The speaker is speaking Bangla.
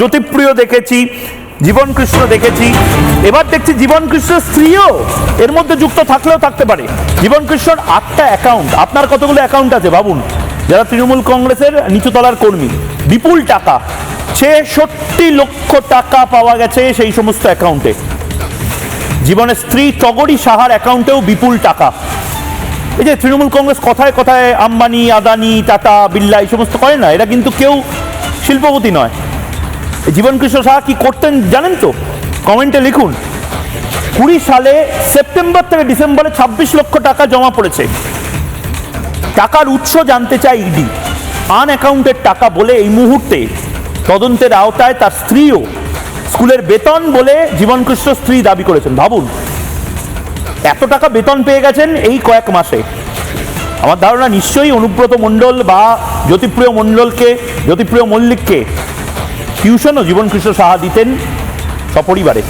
জ্যোতিপ্রিয় দেখেছি, জীবন কৃষ্ণ দেখেছি। এবার দেখছি জীবন কৃষ্ণের স্ত্রীও এর মধ্যে যুক্ত থাকলেও থাকতে পারে। জীবন কৃষ্ণর আটটা অ্যাকাউন্ট আপনার কতগুলো অ্যাকাউন্ট আছে ভাবুন? যারা তৃণমূল কংগ্রেসের নিচুতলার কর্মী, বিপুল টাকা, ছেষট্টি লক্ষ টাকা পাওয়া গেছে সেই সমস্ত অ্যাকাউন্টে জীবনের স্ত্রী টগরি সাহার অ্যাকাউন্টেও বিপুল টাকা। এই যে তৃণমূল কংগ্রেস কথায় কথায় আম্বানি, আদানি, টাটা, বিল্লা, এই সমস্ত করে না, এরা কিন্তু কেউ শিল্পপতি নয়। জীবন কৃষ্ণ সাহা কি করতেন জানেন তো? কমেন্টে লিখুন, কুড়ি সালে সেপ্টেম্বর থেকে ডিসেম্বরে ছাব্বিশ লক্ষ টাকা জমা পড়েছে। টাকার উৎস জানতে চাই ইডি। আন অ্যাকাউন্টের টাকা বলে এই মুহূর্তে তদন্তের আওতায় তার স্ত্রীও স্কুলের বেতন বলে জীবনকৃষ্ণ স্ত্রী দাবি করেছেন। ভাবুন, এত টাকা বেতন পেয়ে গেছেন এই কয়েক মাসে। আমার ধারণা নিশ্চয়ই অনুব্রত মণ্ডল বা জ্যোতিপ্রিয় মণ্ডলকে, জ্যোতিপ্রিয় মল্লিককে টিউশনও জীবনকৃষ্ণ সাহা দিতেন সপরিবারে।